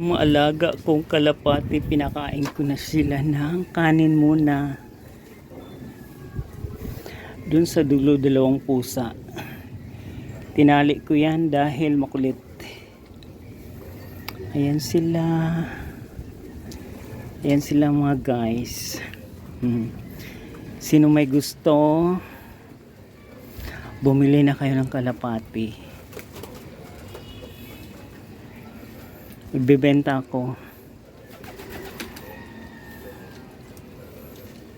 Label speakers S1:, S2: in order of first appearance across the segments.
S1: Mga alaga kong kalapati, pinakain ko na sila ng kanin muna. Dun sa dulo dalawang pusa. Tinali ko yan dahil makulit. Ayan sila. Ayan sila mga guys. Hmm. Sino may gusto, bumili na kayo ng kalapati. Ibebenta ako.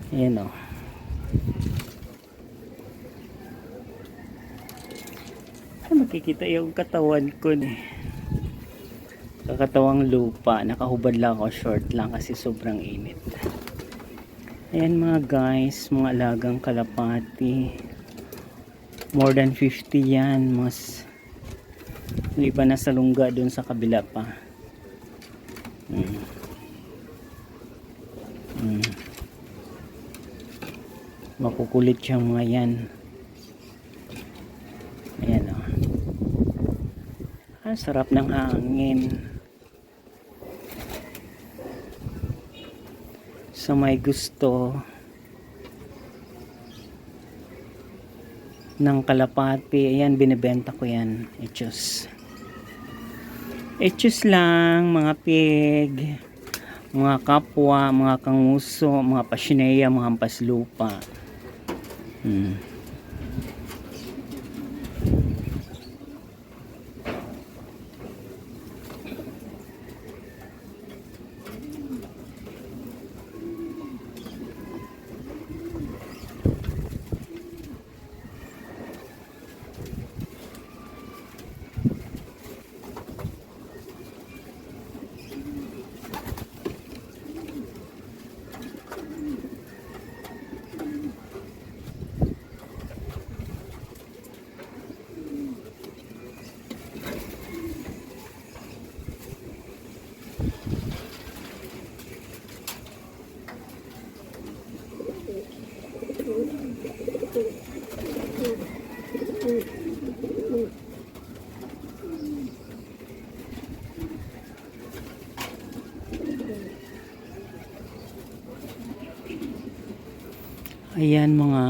S1: Ayan o. Ay, makikita yung katawan ko ni. Kakatawang lupa. Nakahubad lang ako. Short lang kasi sobrang init. Ayan mga guys. Mga alagang kalapati. More than 50 yan. Mas yung iba na sa lungga dun sa kabila pa. Mm. Mm. Makukulit siyang mga yan. Ayan o. Ang sarap ng hangin. Sa may gusto ng kalapati, ayan binibenta ko yan. Echos. Echos lang, mga pig, mga kapwa, mga kanguso, mga pasineya, mga hampaslupa. Hmm. Ayan mga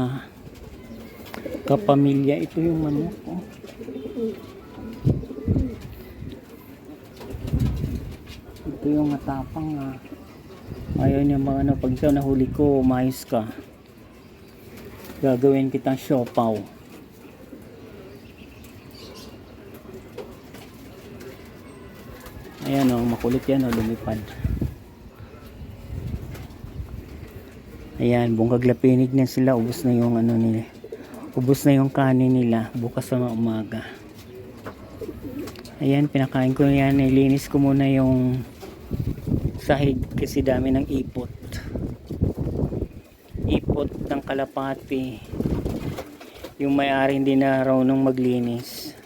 S1: kapamilya. Ito yung manok. Oh. Ito yung matapang ah. Ayaw niya mga ano. Pag ikaw nahuli ko, umayos ka. Gagawin kitang siopaw. Ayan o, makulit yan o, lumipad. Ayan, bungkag lapinig na sila. Ubus na yung ano nila. Ubus na yung kanin nila. Bukas sa umaga. Ayan, pinakain ko yan. Nilinis ko muna yung sahig kasi dami ng ipot. Ipot ng kalapati. Yung may-ari hindi na raw nung maglinis.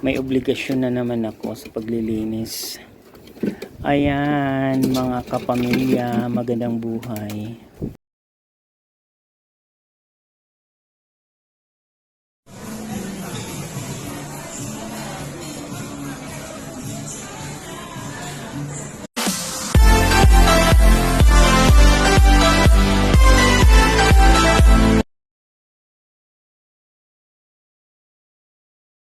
S1: May obligasyon na naman ako sa paglilinis. Ayan, mga kapamilya, magandang buhay.